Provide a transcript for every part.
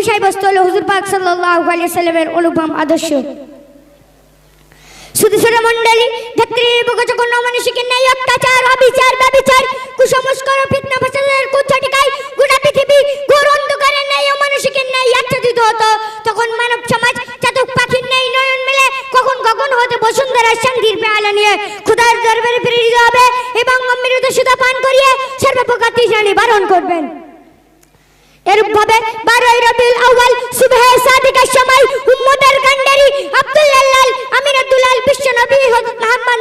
বিষয়বস্তু হলো হুজুর পাক সাল্লাল্লাহু আলাইহি সাল্লামের অনুপম আদর্শ। শুধু ছোট মন্ডলী ধাত্রীর বুকে যখন অমানুষিকের ন্যায় অত্যাচার, অবিচার, ব্যবিচার, কুসংস্কার ও ফিতনা ফাসাদের কুচ্ছটিকায় গোটা পৃথিবী ঘোর অন্ধকারের ন্যায় অমানুষিকের ন্যায় আচ্ছাদিত হতো, তখন মানব সমাজ চাতক পাখির ন্যায় নয়ন মেলে কখন কখন হতে বসুন্ধরা শান্তির পেয়ালা নিয়ে খুদার দরবারে প্রেরিত হবে এবং অমৃত সুতা পান করিয়ে সর্বপ্রকার তৃষ্ণা নিবারণ করবেন। এরূপভাবে বারোই রবিউল আউয়াল সুবহে সাদিকের সময় উম্মতের কান্ডারি আব্দুল্লাহ লাল আমির আব্দুল্লাহ বিশ্ব নবী হযরত মুহাম্মদ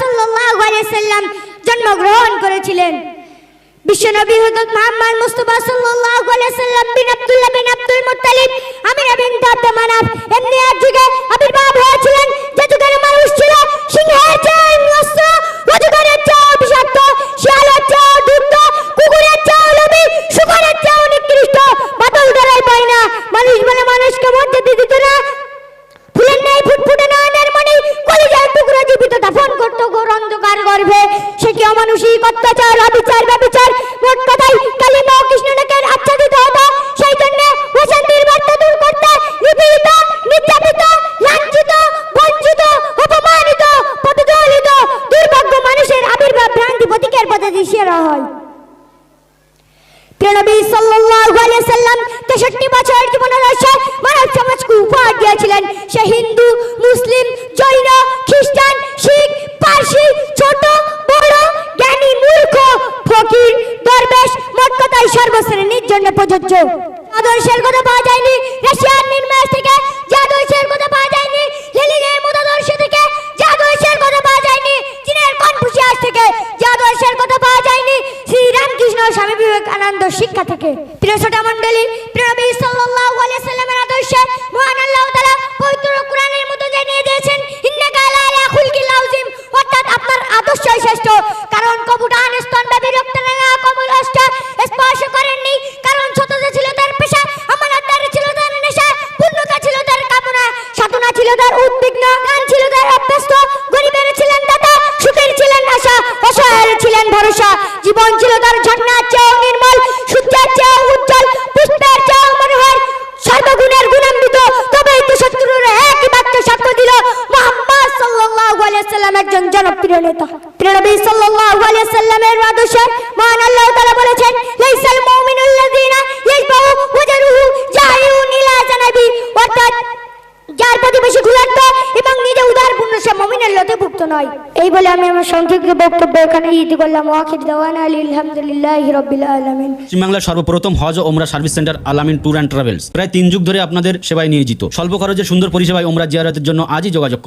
সাল্লাল্লাহু আলাইহি সাল্লাম জন্মগ্রহণ করেছিলেন। বিশ্ব নবী হযরত মুহাম্মদ মুস্তাফা সাল্লাল্লাহু আলাইহি সাল্লাম bin Abdullah bin Abdul Muttalib আমিরা বিন আব্দ মানাফ এমনি এক যুগে অত্যাচার, অবিচার মোট কথাই আচ্ছাদিত সেই জন্য অশান্তির বার্তা দূর করতে নিপীড়িত, নির্যাতিত, লাঞ্ছিত, বঞ্চিত, অপমানিত দুর্ভাগ্য মানুষের আবির্ভাব ভ্রান্তি প্রতীকের পথে হয়। সাল্লাল্লাহু আলাইহি সাল্লাম 63 বছর জীবন রয়েছে মানব সমাজকে উপহার দিয়েছিলেন। সে হিন্দু, মুসলিম, জৈন জাদুর শেল পাওয়া যায়নি। ম্যাচ থেকে জাদুর শেল কথা পাওয়া যায়নি। হেলিগে থেকে জাদুর শেল পাওয়া যায়নি। চীনের থেকে জাদুর শেল পাওয়া যায়নি। শ্রী রামকৃষ্ণ স্বামী বিবেকানন্দ শিক্ষা থেকে। প্রিয় শ্রোতা মণ্ডলী, প্রিয় নবী জনপ্রিয় নেতা প্রিয় নবী সাল্লাল্লাহু আলাইহি সাল্লামের মহান আল্লাহ তাআলা বলেছেন, লাইসাল মুমিনুল লাযিনা ইলা জানাবি। অর্থাৎ যার প্রতিবেশী ক্ষুধার্ত এবং নিজে সে মমিনের লতেভুক্ত নয়। এই বলে আমি আমার সংক্ষিপ্ত বক্তব্য এখানে ইতি করলাম আলহামদুলিল্লাহ আলমিন। সর্বপ্রথম হজ ওমরা service centre Alamin tour and travels. প্রায় তিন যুগ ধরে আপনাদের সেবায় নিয়োজিত। স্বল্প খরচে সুন্দর পরিষেবায় ওমরা জিয়ারতের জন্য আজই যোগাযোগ